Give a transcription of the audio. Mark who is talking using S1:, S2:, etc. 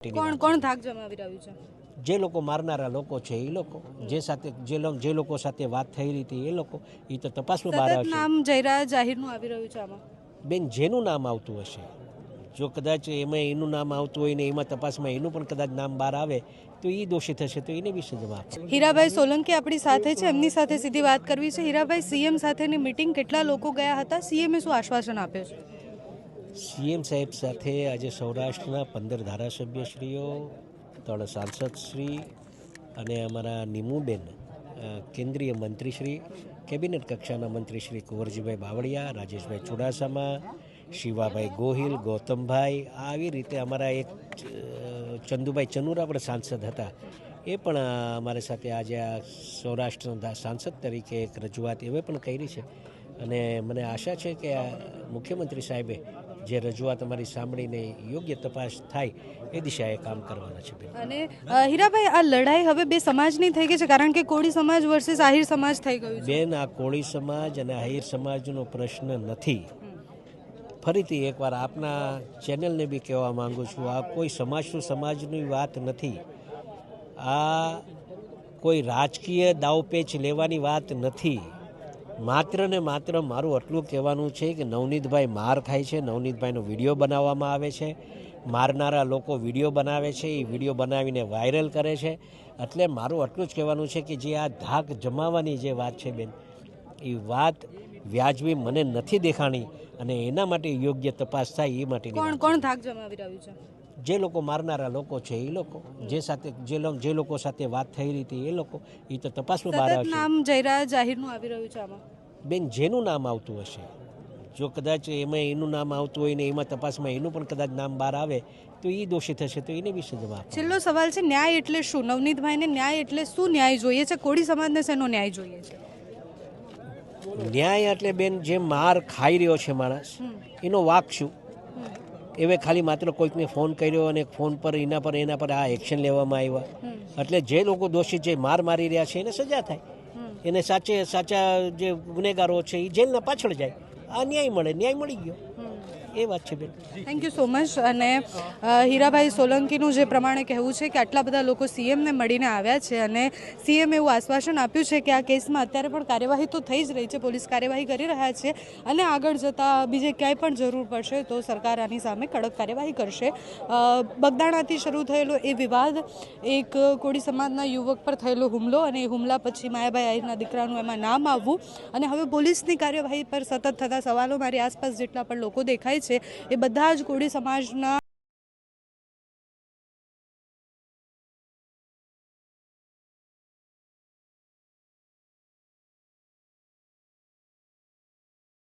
S1: કોણ કોણ ધાક જમાવી રહ્યું છે?
S2: જે લોકો મારનારા લોકો છે એ લોકો જે સાથે જે જે લોકો સાથે વાત થઈ રહી હતી એ લોકો એ તો તપાસમાં બહાર આવશે.
S1: નામ જયરા જાહેરનું આવી રહ્યું છે આમાં?
S2: બેન જેનું નામ આવતું હશે? જો કદાચ એમાં એનું નામ આવતું હોય ને એમાં તપાસમાં એનું પણ કદાચ નામ બહાર આવે તો એ દોષી થશે તો એને વિશે જવાબ છે
S1: હીરાભાઈ સોલંકી આપણી સાથે છે એમની સાથે સીધી વાત કરવી છે. હીરાભાઈ સીએમ સાથેની મિટિંગ કેટલા લોકો ગયા હતા? સીએમએ શું આશ્વાસન આપ્યું છે?
S2: સીએમ સાહેબ સાથે આજે સૌરાષ્ટ્રના પંદર ધારાસભ્યશ્રીઓ, ત્રણ સાંસદશ્રી અને અમારા નિમુબેન કેન્દ્રીય મંત્રીશ્રી, કેબિનેટ કક્ષાના મંત્રીશ્રી કુંવરજીભાઈ બાવળિયા, રાજેશભાઈ ચુડાસમા, શિવાભાઈ ગોહિલ, ગૌતમભાઈ, આવી રીતે અમારા એક ચંદુભાઈ ચનુરા પણ સાંસદ હતા. એ પણ અમારી સાથે આજે આ સૌરાષ્ટ્રના સાંસદ તરીકે એક રજૂઆત એવે પણ કરી છે. અને મને આશા છે કે મુખ્યમંત્રી સાહેબે જે રજૂઆત અમારી સાંભળીને યોગ્ય તપાસ થાય એ દિશાએ કામ કરવાના છે
S1: અને હીરાભાઈ આ લડાઈ હવે બે સમાજની થઈ ગઈ છે કારણ કે કોળી સમાજ વર્સિસ આહિર સમાજ થઈ ગયું
S2: બેન આ કોળી સમાજ અને આહિર સમાજનો પ્રશ્ન નથી. ફરીથી એકવાર આપના ચેનલને બી કહેવા માંગુ છું આ કોઈ સમાજ ટુ સમાજની વાત નથી. આ કોઈ રાજકીય દાવપેચ લેવાની વાત નથી. માત્ર ને માત્ર મારું આટલું કહેવાનું છે કે નવનીતભાઈ માર ખાય છે નવનીતભાઈનો વીડિયો બનાવવામાં આવે છે. મારનારા લોકો વીડિયો બનાવે છે એ વીડિયો બનાવીને વાયરલ કરે છે. એટલે મારું આટલું જ કહેવાનું છે કે જે આ ધાક જમાવાની જે વાત છે બેન એ વાત વ્યાજબી મને નથી દેખાણી અને એના માટે યોગ્ય તપાસ થાય એ માટે
S1: કોણ કોણ ધાક જમાવી રહ્યું છે?
S2: જે લોકો મારનારા લોકો છે એ લોકો જે સાથે જે જે લોકો સાથે વાત થઈ રહી હતી એ લોકો એ તો તપાસમાં બહાર આવશે.
S1: નામ જયરા જાહેરનું આવી રહ્યું છે આમાં.
S2: બેન જેનું નામ આવતું હશે? જો કદાચ એમાં એનું નામ આવતું હોય ને એમાં તપાસમાં એનું પણ કદાચ નામ બહાર આવે તો એ દોષી થશે તો એને વિશે જવાબ
S1: છેલ્લો સવાલ છે ન્યાય એટલે શું? નવનીતભાઈને ન્યાય એટલે શું ન્યાય જોઈએ છે? કોળી સમાજને શેનો ન્યાય જોઈએ છે?
S2: ન્યાય એટલે બેન જે માર ખાઈ રહ્યો છે માણસ એનો વાક શું? એવે ખાલી માત્ર કોઈકને ફોન કર્યો અને ફોન પર એના પર એના પર આ એક્શન લેવામાં આવ્યા. એટલે જે લોકો દોષિત જે માર મારી રહ્યા છે એને સજા થાય. એને સાચે સાચા જે ગુનેગારો છે એ જેલના પાછળ જાય. આ ન્યાય મળે ન્યાય મળી ગયો. એ વાત છે બેન.
S1: થેન્ક યુ સો મચ અને હીરાભાઈ સોલંકીનું જે પ્રમાણે કહેવું છે કે આટલા બધા લોકો સીએમને મળીને આવ્યા છે અને સીએમ એવું આશ્વાસન આપ્યું છે કે આ કેસમાં અત્યારે પણ કાર્યવાહી તો થઈ જ રહી છે, પોલીસ કાર્યવાહી કરી રહ્યા છે અને આગળ જતાં બીજે ક્યાંય પણ જરૂર પડશે તો સરકાર આની સામે કડક કાર્યવાહી કરશે. બગદાણાથી શરૂ થયેલો એ વિવાદ, એક કોળી સમાજના યુવક પર થયેલો હુમલો અને એ હુમલા પછી માયાભાઈ આહિરના દીકરાનું એમાં નામ આવવું અને હવે પોલીસની કાર્યવાહી પર સતત થતા સવાલો મારી આસપાસ જેટલા પણ લોકો દેખાય છે એ બધા જ કોળી સમાજના